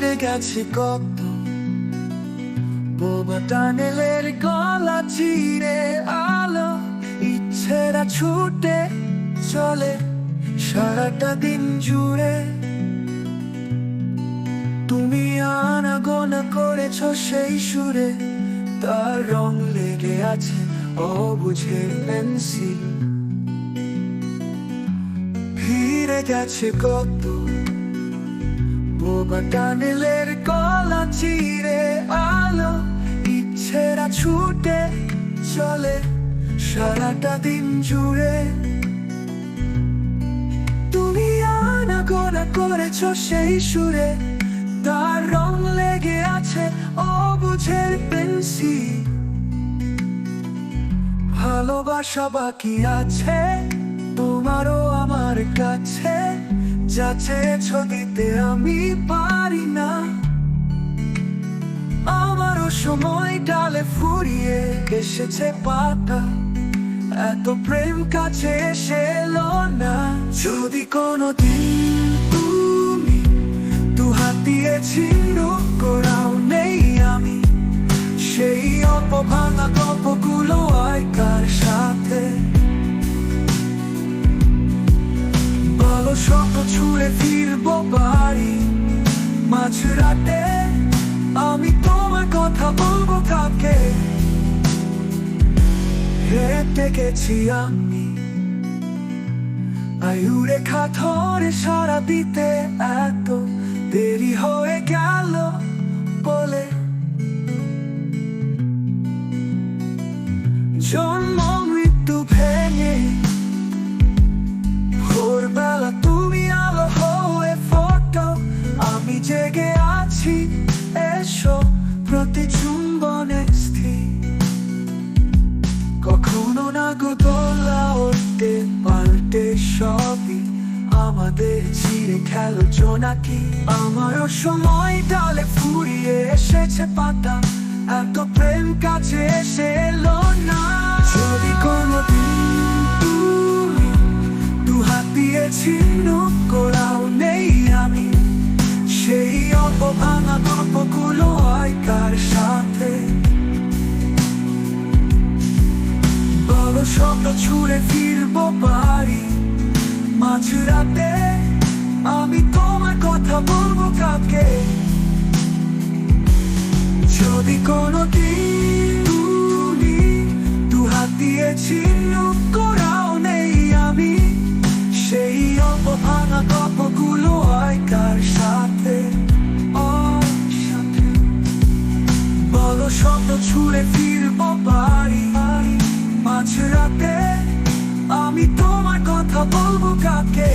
গেছে কত। বোবা টানেলের গলা চিরে আলো, ইচ্ছেরা ছুটে চলে সারাটা দিন জুড়ে। তুমি আনাগোনা করেছ সেই সুরে, তার রং লেগে আছে অবুঝে পেন্সিল। ফিরে গেছে কত। চিরে আলো ছুটে চলে, সারাটা দিন জুড়ে। তুমি করেছ সেই সুরে, তার রং লেগে আছে ভালোবাসা বাকি আছে, তোমারও আমার কাছে। যা ছবিতে আমি পারি না। আমারও সময় ডালে ফুরিয়ে এসেছে পাতা। এত প্রেম কাছে এসে না। যদি কোনো দিন তুমি তু হাত দিয়ে ছিন্ন করাও স্বপ্ন ছুঁড়ে ফিরবো বাড়ি। মাঝরাতে আমি তোমার কথা বলব কাকে? হেঁটে গেছি আমি। আয়ুরে ধরে সারা দিতে এত দেরি হয়ে গেল বলে। জন্ম আমাদের চিরে খেলো জোনাকি। আমারও সময় ডালে ফুরিয়ে এসেছে পাতা। এত প্রেম কাছে এসে এলো না। যদি কোনো তুমি দু হাত দিয়ে ছিন্ন করাও নেই আমি, সেই অপভাঙা গল্পগুলো আয়কার সাথে? বড় শব্দ ছুঁড়ে ফিরবো বাড়ি মাঝরাতে আমি তোমার কথা বলব কাকে যদি কোনো দিন দু হাত দিয়ে ছিন্ন করাও নেই আমি, সেই অপভাঙা গল্পগুলো হয় কার সাথে? বলো শত ছুঁড়ে ফিরবো বাড়ি মাঝরাতে আমি তো কথা বলব কাকে?